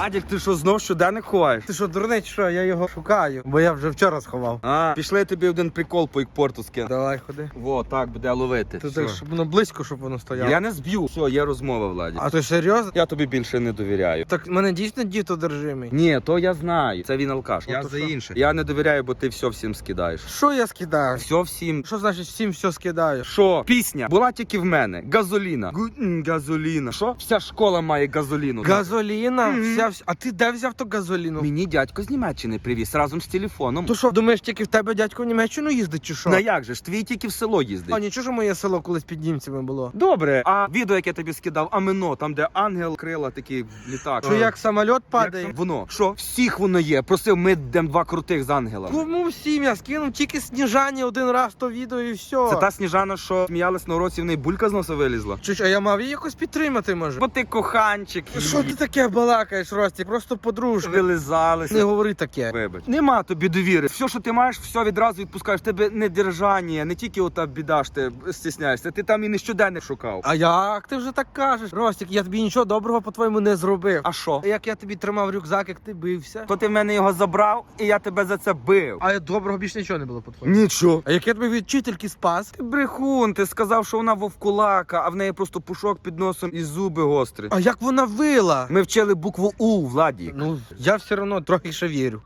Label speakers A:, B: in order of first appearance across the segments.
A: Владик, ти що знов щоденник ховаєш?
B: Ти що, дурний, чи що? Я його шукаю, бо я вже вчора сховав.
A: А, пішли тобі один прикол по ікпорту скину.
B: Давай ходи.
A: Во, так, буде ловити.
B: Ти
A: Все.
B: так, щоб воно близько, щоб воно стояло.
A: Я не зб'ю. Все, є розмова, Владик.
B: А ти серйозно?
A: Я тобі більше не довіряю.
B: Так мене дійсно дід одержимий.
A: Ні, то я знаю. Це він алкаш. Я за інше. Я не довіряю, бо ти все всім скидаєш.
B: Що я скидаю?
A: Все всім.
B: Що значить всім все скидаєш?
A: Що? Пісня була тільки в мене. Газоліна. Гу- м, Газоліна. Що? Вся школа має газоліну.
B: Газоліна, вся, вся. А ти де взяв ту газоліну?
A: Мені дядько з Німеччини привіз разом з телефоном.
B: То що, думаєш, тільки в тебе дядько в Німеччину їздить чи що?
A: На як же ж? Твій тільки в село їздить.
B: А нічого, що моє село колись під німцями було.
A: Добре, а відео, яке я тобі скидав, амино, там де ангел крила такий літак.
B: Що як самоліт падає?
A: Як? Воно. Що? Всіх воно є. Просив, ми йдемо два крутих з ангелами.
B: Кому всім я скинув тільки сніжані один раз то відео і все.
A: Це та сніжана, що сміялась на уроці, в неї булька з носа вилізла.
B: Ж, а я мав її якось підтримати, може?
A: Бо ти коханчик.
B: Що ти таке балакаєш, Рості? Просто подружка.
A: Вилизалися.
B: Не говори таке.
A: Вибач. Нема тобі довіри. Все, що ти маєш, все відразу відпускаєш. Тебе не держання, не тільки ота біда, що ти стісняєшся. Ти там і не щоденник шукав.
B: А як ти вже так кажеш? Ростік, я тобі нічого доброго по-твоєму не зробив.
A: А що?
B: Як я тобі тримав рюкзак, як ти бився?
A: То ти в мене його забрав, і я тебе за це бив.
B: А я доброго більше нічого не було по-твоєму.
A: Нічого.
B: А як я тобі від вчительки спас?
A: Ти брехун, ти сказав, що вона вовкулака, а в неї просто пушок під носом і зуби гострі.
B: А як вона вила?
A: Ми вчили букву У, Владі.
B: Ну, я все одно трохи ще вірю.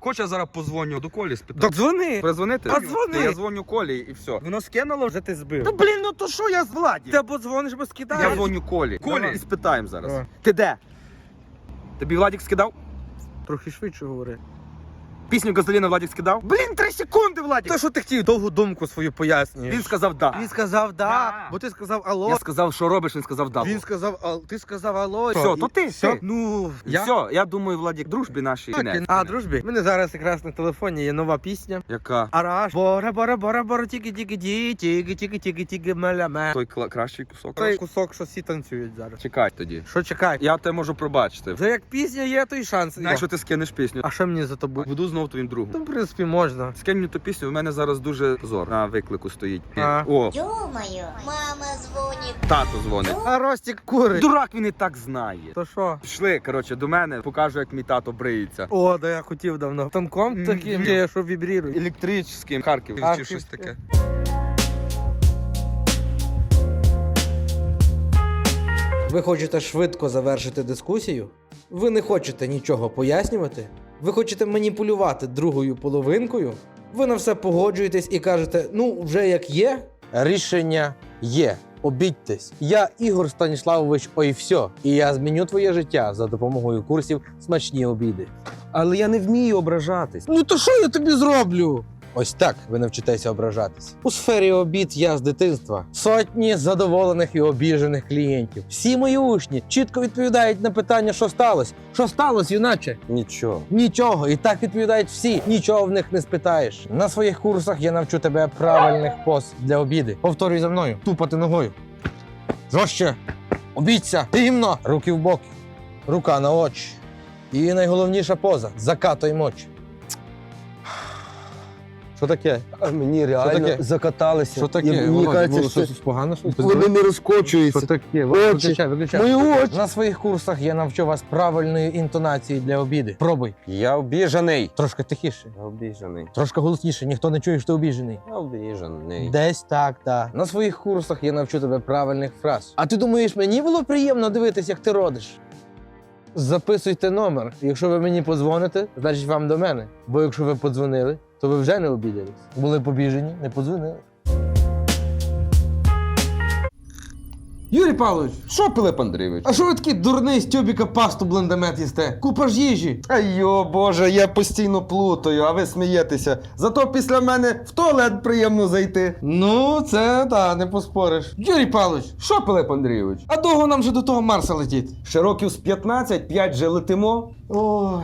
A: Хоч я зараз позвоню до Колі спитаю.
B: Так дзвони.
A: Призвонити?
B: Подзвони.
A: Та Я дзвоню Колі і все. Воно скинуло, вже ти збив.
B: Та блін, ну то що я з Владі? Ти або дзвониш, або скидаєш.
A: Я дзвоню Колі. Колі
B: Давай.
A: і спитаємо зараз.
B: Давай.
A: Ти де? Тобі Владік скидав?
B: Трохи швидше говори.
A: Пісню Газоліна Владік скидав? Блін, три секунди, Владік!
B: То що ти хотів довгу думку свою пояснюєш?
A: Він сказав да.
B: Він сказав да, бо ти сказав алло.
A: Я сказав, що робиш, він сказав да.
B: Він сказав, ал... ти сказав алло.
A: Все, то ти,
B: Все, ну, я...
A: Все, я думаю, Владік, дружбі нашій. Кінець.
B: а, дружбі, у мене зараз якраз на телефоні є нова пісня.
A: Яка?
B: Араш. Бора, бора, бора, бора, тіки, тіки, ті, тіки, тіки, тіки, тіки, меляме.
A: Той кла- кращий кусок.
B: Той кусок, що всі танцюють зараз.
A: Чекай тоді.
B: Що чекай?
A: Я тебе можу пробачити.
B: Вже як пісня є, то й шанс. є.
A: Якщо ти скинеш пісню,
B: А що мені за тобою?
A: буду знов твоїм другом.
B: Ну, в принципі, можна.
A: Скинь мені ту пісню, в мене зараз дуже позор на виклику стоїть.
B: А.
A: О,
C: Ё-моё, мама звонит.
A: тато дзвонить.
B: А Ростік курить.
A: Дурак він і так знає.
B: То що?
A: Пішли, коротше, до мене, покажу, як мій тато бриється.
B: О, да я хотів давно. Тонком
A: Мгм.
B: таким, де, що вібрірує.
A: Електричним, Харків, чи
B: Харківським.
A: щось таке.
D: Ви хочете швидко завершити дискусію? Ви не хочете нічого пояснювати? Ви хочете маніпулювати другою половинкою? Ви на все погоджуєтесь і кажете, ну, вже як є? Рішення є. Обідьтесь. Я Ігор Станіславович Ой все, і я зміню твоє життя за допомогою курсів смачні обіди.
A: Але я не вмію ображатись.
D: Ну то що я тобі зроблю? Ось так ви навчитеся ображатись. У сфері обід я з дитинства. Сотні задоволених і обіжених клієнтів. Всі мої учні чітко відповідають на питання, що сталося. Що сталося, юначе?
A: Нічого.
D: Нічого. І так відповідають всі. Нічого в них не спитаєш. На своїх курсах я навчу тебе правильних поз для обіди. Повторюй за мною. Тупати ногою. Жорстче. Обіця. Рівно. Руки в боки. Рука на очі. І найголовніша поза закатуй мочі. Що таке?
E: А мені реально
D: таке?
E: закаталися.
D: Що таке?
E: І мені
D: Володя,
E: кажеться,
D: було
E: що
D: щось погано? Щось
E: вони не розкочуються.
D: Що таке?
E: Очі.
D: Виключай, виключай.
E: Мої очі.
D: На своїх курсах я навчу вас правильної інтонації для обіди. Пробуй.
E: Я обіжений.
D: Трошки тихіше.
E: Я обіжений.
D: Трошки голосніше, ніхто не чує, що ти обіжений.
E: Я обіжений.
D: Десь так, так. На своїх курсах я навчу тебе правильних фраз. А ти думаєш, мені було приємно дивитись, як ти родиш? Записуйте номер. Якщо ви мені подзвоните, значить вам до мене. Бо якщо ви подзвонили, то ви вже не обідались. Були побіжені, не подзвонили. Юрій Павлович,
E: Що, Пилип Андрійович?
D: а що ви такий дурний з тюбіка пасту блендамет їсте? Купа ж їжі.
E: Айо, боже, я постійно плутаю, а ви смієтеся. Зато після мене в туалет приємно зайти.
D: Ну, це так, не поспориш. Юрій Павлович,
E: Що, Пилип Андрійович?
D: а довго нам вже до того Марса летіть?
E: Ще років з 15, 5 же летимо.
D: Ой.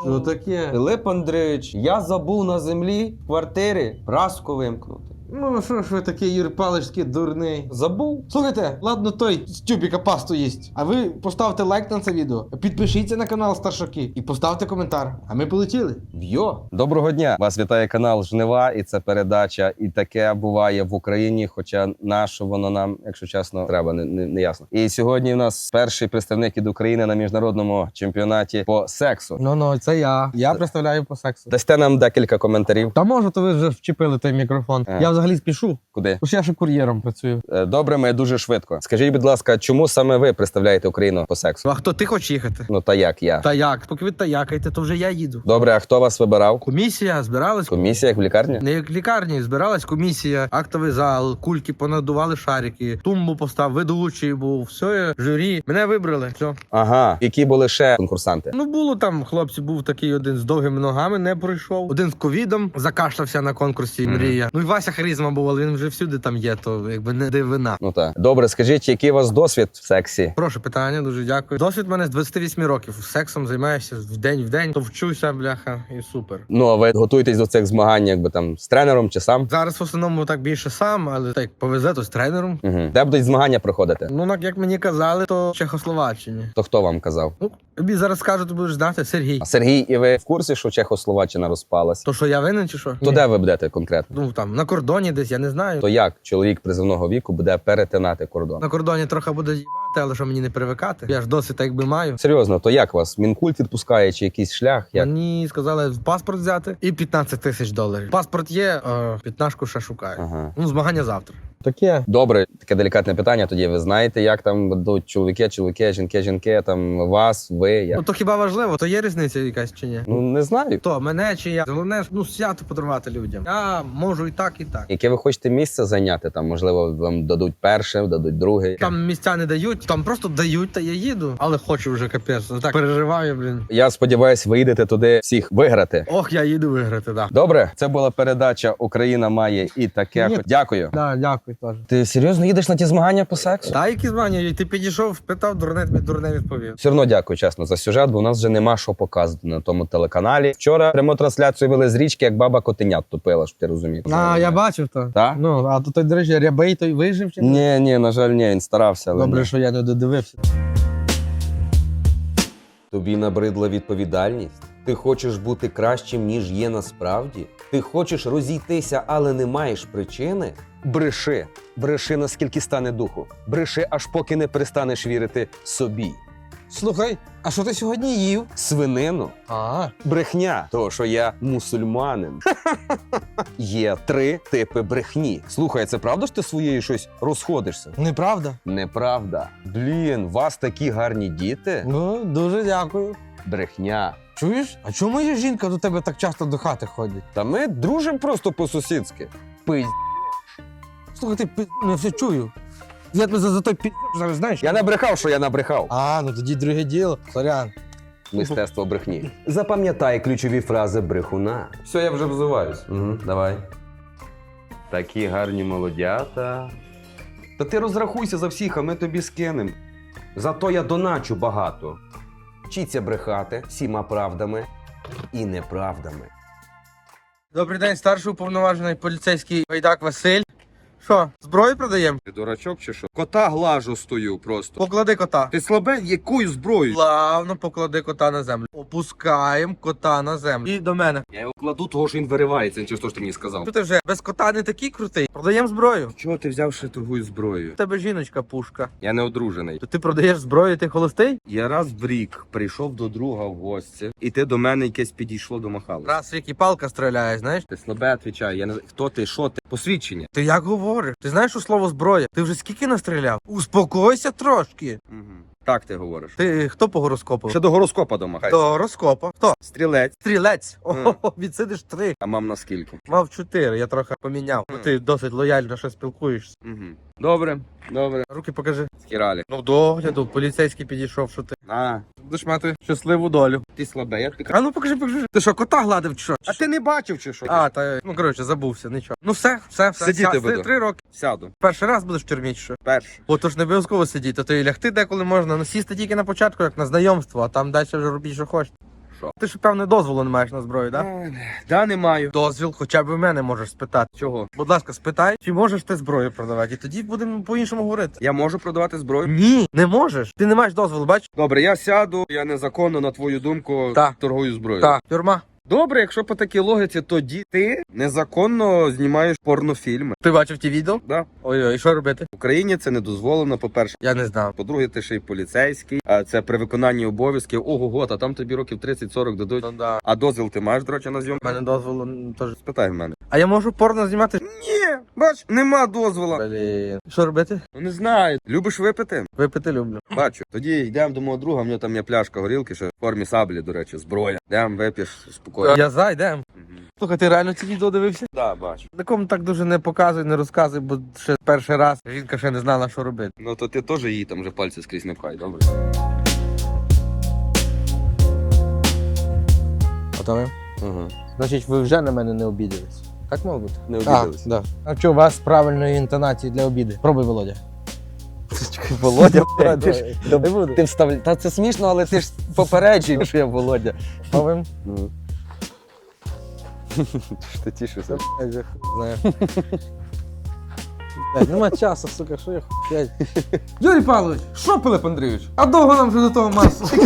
D: Що таке?
E: Лип Андрійович, я забув на землі в квартирі праску вимкнути.
F: Ну, що ж ви такий Юр Паличський дурний? Забув? Слухайте, ладно той з тюбіка пасту їсть. А ви поставте лайк на це відео, підпишіться на канал Старшаки і поставте коментар. А ми полетіли.
A: Вйо! Доброго дня! Вас вітає канал Жнива, і це передача. І таке буває в Україні. Хоча на що воно нам, якщо чесно, треба, не, не, не ясно. І сьогодні у нас перший представник від України на міжнародному чемпіонаті по сексу.
B: Ну ну, це я. Я представляю по сексу.
A: Дасте нам декілька коментарів.
B: Та може, то ви вже вчепили той мікрофон.
A: А.
B: Я взагалі спішу.
A: Куди?
B: Бо ж я ще кур'єром працюю.
A: Е, Добре, ми дуже швидко. Скажіть, будь ласка, чому саме ви представляєте Україну по сексу?
B: А хто ти хочеш їхати?
A: Ну та як я?
B: Та як? Поки ви таякаєте, то вже я їду.
A: Добре, а хто вас вибирав?
B: Комісія збиралась.
A: Комісія як в лікарні?
B: Не як в лікарні, збиралась комісія, актовий зал, кульки понадували шарики, тумбу постав, ведучий був, все, журі. Мене вибрали. Все.
A: Ага. Які були ще конкурсанти?
B: Ну було там, хлопці, був такий один з довгими ногами, не пройшов. Один з ковідом закашлявся на конкурсі. Мрія. Ну і Вася харизма був, він вже всюди там є, то якби не дивина.
A: Ну так. Добре, скажіть, який у вас досвід в сексі?
B: Прошу питання, дуже дякую. Досвід в мене з 28 років. Сексом займаюся в день в день, то вчуся, бляха, і супер.
A: Ну а ви готуєтесь до цих змагань, якби там з тренером чи сам?
B: Зараз в основному так більше сам, але так повезе, то з тренером.
A: Угу. Де будуть змагання проходити?
B: Ну, так як мені казали, то в Чехословаччині.
A: То хто вам казав?
B: Ну, тобі зараз скажу, ти будеш знати, Сергій.
A: А Сергій, і ви в курсі, що Чехословаччина розпалась?
B: То що я винен чи що?
A: То
B: Ні.
A: де ви будете конкретно?
B: Ну там на кордоні десь, я не знаю.
A: То як чоловік призовного віку буде перетинати кордон?
B: На кордоні трохи буде їбати, але що мені не привикати. Я ж досить так якби маю.
A: Серйозно, то як вас? Мінкульт відпускає чи якийсь шлях? Як?
B: Мені сказали паспорт взяти і 15 тисяч доларів. Паспорт є, а п'ятнашку ще шукаю.
A: Ага.
B: Ну, змагання завтра.
A: Таке добре, таке делікатне питання. Тоді ви знаєте, як там будуть чоловіки, чоловіки, жінки, жінки, там вас, ви. Як?
B: Ну то хіба важливо, то є різниця якась чи ні?
A: Ну не знаю.
B: То мене чи я головне ну свято подарувати людям. Я можу і так, і так.
A: Яке ви хочете місце зайняти? Там можливо вам дадуть перше, дадуть друге.
B: Там місця не дають, там просто дають, та я їду. Але хочу вже капець. Так переживаю, блін.
A: Я сподіваюся, ви їдете туди всіх виграти.
B: Ох, я їду виграти, да.
A: Добре, це була передача Україна має і таке.
B: Ні.
A: Дякую.
B: Да, дякую теж.
A: Ти серйозно їдеш на ті змагання по сексу?
B: Та які змагання? Ти підійшов, спитав, дурне тобі дурне відповів.
A: Все одно дякую чесно за сюжет, бо у нас вже нема що показувати на тому телеканалі. Вчора пряму трансляцію вели з річки, як баба котенят тупила, щоб ти розумів.
B: А, я бачив то.
A: Так?
B: Ну, а то той, до речі, рябий той вижив чи ні?
A: Ні, ні, на жаль, ні, він старався. Але
B: Добре,
A: ні.
B: що я не додивився.
G: Тобі набридла відповідальність? Ти хочеш бути кращим, ніж є насправді? Ти хочеш розійтися, але не маєш причини?
A: Бреши, бреши, наскільки стане духу. Бреши, аж поки не перестанеш вірити собі.
B: Слухай, а що ти сьогодні їв?
A: Свинину,
B: А,
A: брехня, того, що я мусульманин. Є три типи брехні. Слухай, це правда що ти своєю щось розходишся?
B: неправда.
A: Неправда. Блін, у вас такі гарні діти.
B: Ну, дуже дякую.
A: Брехня.
B: Чуєш? А чому моя жінка до тебе так часто до хати ходить?
A: Та ми дружимо просто по-сусідськи. Пизь.
B: Слухай, ти пи... ну, я все чую. Я тебе за, за той пі... зараз знаєш?
A: Я не брехав, що я набрехав.
B: А, ну тоді друге діло. Сорян.
A: Мистецтво брехні.
G: Запам'ятай ключові фрази брехуна.
A: Все, я вже взуваюсь.
G: Угу, давай.
A: Такі гарні молодята. Та ти розрахуйся за всіх, а ми тобі скинем.
G: Зато я доначу багато. Вчіться брехати всіма правдами і неправдами.
B: Добрий день, старший уповноважений поліцейський Гайдак Василь. Що, зброю продаємо?
H: Ти дурачок чи що? Кота глажу стою просто.
B: Поклади кота.
H: Ти слабе, якою зброєю?
B: Плавно поклади кота на землю. Опускаємо кота на землю. І до мене.
H: Я його кладу, того що він виривається, чи що ж ти мені сказав.
B: Що ти вже без кота не такий крутий. Продаємо зброю.
H: Чого ти взяв ще торгую зброєю?
B: У тебе жіночка пушка.
H: Я не одружений.
B: То ти продаєш зброю, ти холостий?
H: Я раз в рік прийшов до друга в гості, і ти до мене якесь підійшло домахало.
B: Раз в рік і палка стріляє, знаєш?
H: Ти слабе відповідаю, я не хто ти, що ти, посвідчення.
B: Ти як говориш? Ти знаєш, що слово зброя? Ти вже скільки настріляв? Успокойся трошки.
H: Угу. Так ти говориш.
B: Ти хто по гороскопу?
H: Ще до гороскопа домагайся.
B: До гороскопа. Хто?
H: Стрілець.
B: Стрілець. Ого, відсидиш три.
H: А мам на скільки?
B: Мав чотири, я трохи поміняв. Ти досить лояльно ще спілкуєшся.
H: Угу. Добре, добре.
B: Руки покажи.
H: Схіралі.
B: Ну, до огляду, поліцейський підійшов, що ти.
H: А,
B: Будеш мати щасливу долю.
H: ти слабе, як ти
B: А ну покажи, покажи. Ти що, кота гладив чи що?
H: А ти не бачив чи що?
B: А, та ну коротше, забувся, нічого. Ну все, все, все.
H: Сидіти
B: Ся-
H: буду.
B: Три роки.
H: Сяду.
B: Перший раз будеш в тюрмі чи що?
H: Перше.
B: Бо то ж не обов'язково сидіти, то і лягти деколи можна. Ну сісти тільки на початку, як на знайомство, а там далі вже робіть, що хочете.
A: Що.
B: Ти ж певне дозволу не маєш на зброю, так?
A: Да? да, не маю.
B: Дозвіл хоча б в мене можеш спитати.
A: Чого?
B: Будь ласка, спитай, чи можеш ти зброю продавати, і тоді будемо по-іншому говорити.
A: Я можу продавати зброю?
B: Ні, не можеш. Ти не маєш дозволу, бачиш?
A: Добре, я сяду, я незаконно, на твою думку,
B: Так.
A: торгую зброєю.
B: Так, тюрма.
A: Добре, якщо по такій логіці, тоді ти незаконно знімаєш порнофільми.
B: Ти бачив ті відео?
A: Да?
B: Ой-ой, і що робити?
A: В Україні це не дозволено, по-перше.
B: Я не знав.
A: По-друге, ти ще й поліцейський, а це при виконанні обов'язків. Ого, та там тобі років 30-40 дадуть.
B: Ну да.
A: А дозвіл ти маєш, до речі, на зйомку?
B: У мене дозволу теж.
A: Спитай в мене.
B: А я можу порно знімати?
A: Ні, бач, нема дозвола.
B: Блін. Що робити?
A: Ну не знаю. Любиш випити?
B: Випити люблю.
A: Бачу. Тоді йдемо до мого друга, в нього там є пляшка горілки, ще в формі саблі, до речі, зброя. Йдем, вип'єш спокійно.
B: Я за, йдем. Слухай, ти реально ці відео дивився?
A: Да, бачу.
B: Такому так дуже не показуй, не розказуй, бо ще перший раз жінка ще не знала, що робити.
A: Ну то ти теж її там вже пальці скрізь не пхай, добре?
D: Готові?
A: Ага.
D: Значить, ви вже на мене не обідались. Так мало бути?
A: Не
D: А,
A: обідались.
D: да. А що у вас правильної інтонації для обіди? Пробуй, Володя.
I: Володя, ти ж
D: Не буду.
I: ти встав... Та це смішно, але ти ж попереджуєш, що я Володя. Ну. Що ти тішишся?
D: Знаю. Блядь, нема часу, сука, що я хуй.
E: Юрій Павлович, що Пилип Андрійович? А довго нам вже до того масу?